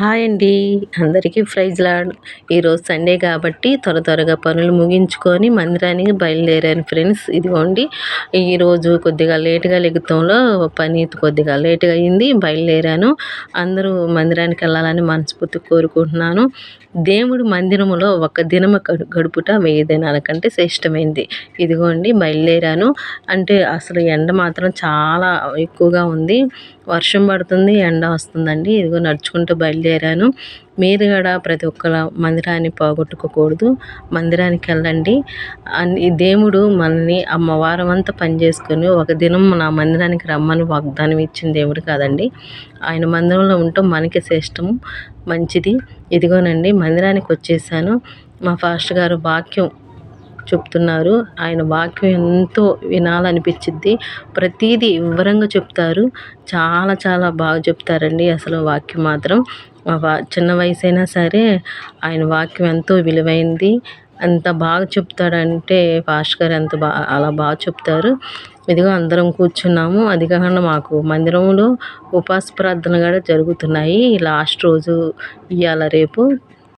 Hi అండి. అందరికీ praise lord ఈరోజు సండే కాబట్టి త్వర త్వరగా పనులు ముగించుకొని మందిరానికి బయలుదేరాను ఫ్రెండ్స్. ఇదిగోండి ఈరోజు కొద్దిగా లేటుగా లెగుతంలో పని కొద్దిగా లేటుగా అయింది బయలుదేరాను. అందరూ మందిరానికి వెళ్ళాలని మనస్ఫూర్తి కోరుకుంటున్నాను. దేవుడు మందిరములో ఒక దినము గడుపుట వెయ్యి దినాల కంటే శ్రేష్టమైంది. ఇదిగోండి బయలుదేరాను. అంటే అసలు ఎండ మాత్రం చాలా ఎక్కువగా ఉంది. వర్షం పడుతుంది ఎండ వస్తుందండి. ఇదిగో నడుచుకుంటూ బయలుదేరాను. మీరు కూడా ప్రతి ఒక్కల మందిరాన్ని పోగొట్టుకోకూడదు. మందిరానికి వెళ్ళండి. ఈ దేవుడు మనల్ని అమ్మవారం అంతా పనిచేసుకొని ఒక దినం నా మందిరానికి రమ్మని వాగ్దానం ఇచ్చిన దేవుడు కాదండి. ఆయన మందిరంలో ఉండటం మనకి శ్రేష్టము మంచిది. ఇదిగోనండి మందిరానికి వచ్చేసాను. మా ఫాస్ట్ గారు వాక్యం చెప్తున్నారు. ఆయన వాక్యం ఎంతో వినాలనిపించిద్ది. ప్రతీది వివరంగా చెప్తారు. చాలా చాలా బాగా చెప్తారండి అసలు వాక్యం మాత్రం. చిన్న వయసు అయినా సరే ఆయన వాక్యం ఎంతో విలువైంది. ఎంత బాగా చెప్తాడంటే పాష్ గారు ఎంత బాగా అలా బాగా చెప్తారు. ఇదిగో అందరం కూర్చున్నాము. అది కాకుండా మాకు మందిరంలో ఉపాస ప్రార్థన కూడా జరుగుతున్నాయి. లాస్ట్ రోజు ఇవాళ రేపు.